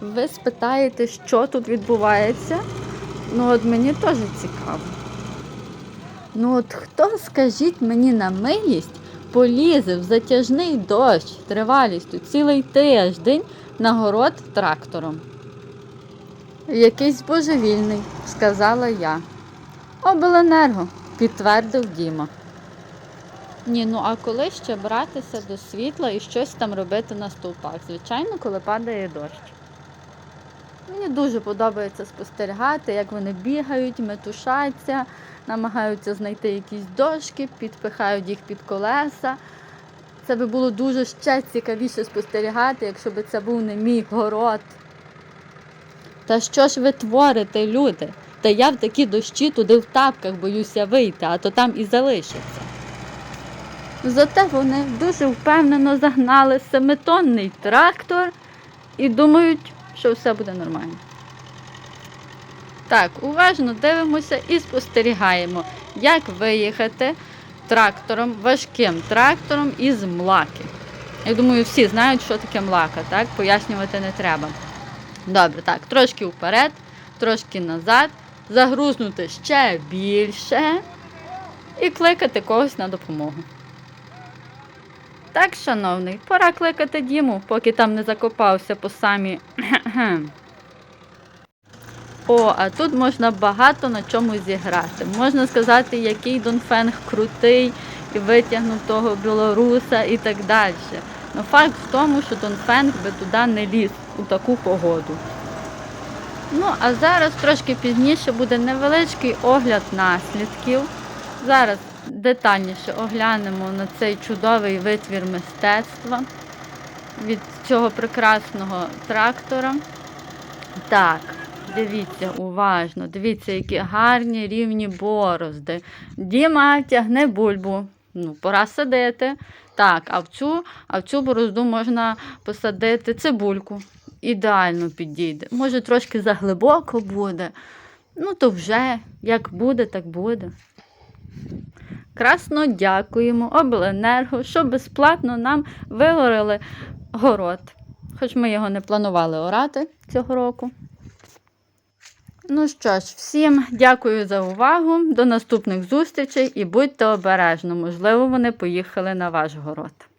Ви спитаєте, що тут відбувається? Ну, от мені теж цікаво. Ну, от хто, скажіть мені на милість, полізе в затяжний дощ тривалістю цілий тиждень на город трактором? Якийсь божевільний, сказала я. Обленерго, підтвердив Діма. Ні, ну а коли ще братися до світла і щось там робити на стовпах? Звичайно, коли падає дощ. Мені дуже подобається спостерігати, як вони бігають, метушаться, намагаються знайти якісь дошки, підпихають їх під колеса. Це би було дуже ще цікавіше спостерігати, якщо б це був не мій город. Та що ж ви творите, люди? Та я в такі дощі туди в тапках боюся вийти, а то там і залишиться. Зате вони дуже впевнено загнали семитонний трактор і думають, що все буде нормально. Так, уважно дивимося і спостерігаємо, як виїхати трактором, важким трактором із млаки. Я думаю, всі знають, що таке млака, так? Пояснювати не треба. Добре, так, трошки вперед, трошки назад, загрузнути ще більше і кликати когось на допомогу. Так, шановний, пора кликати Діму, поки там не закопався по самі. О, а тут можна багато на чому зіграти. Можна сказати, який Донфенг крутий і витягнув того білоруса і так далі. Ну факт в тому, що Донфенг би туди не ліз у таку погоду. Ну, а зараз трошки пізніше буде невеличкий огляд наслідків. Зараз детальніше оглянемо на цей чудовий витвір мистецтва від цього прекрасного трактора. Так, дивіться уважно, дивіться, які гарні рівні борозди. Діма тягне бульбу. Ну, пора садити. Так, а в цю, а в цю борозду можна посадити цибульку. Ідеально підійде. Може, трошки заглибоко буде. Ну, то вже як буде, так буде. Красно дякуємо Обленерго, що безплатно нам вигорили город. Хоч ми його не планували орати цього року. Ну що ж, всім дякую за увагу. До наступних зустрічей і будьте обережно. Можливо, вони поїхали на ваш город.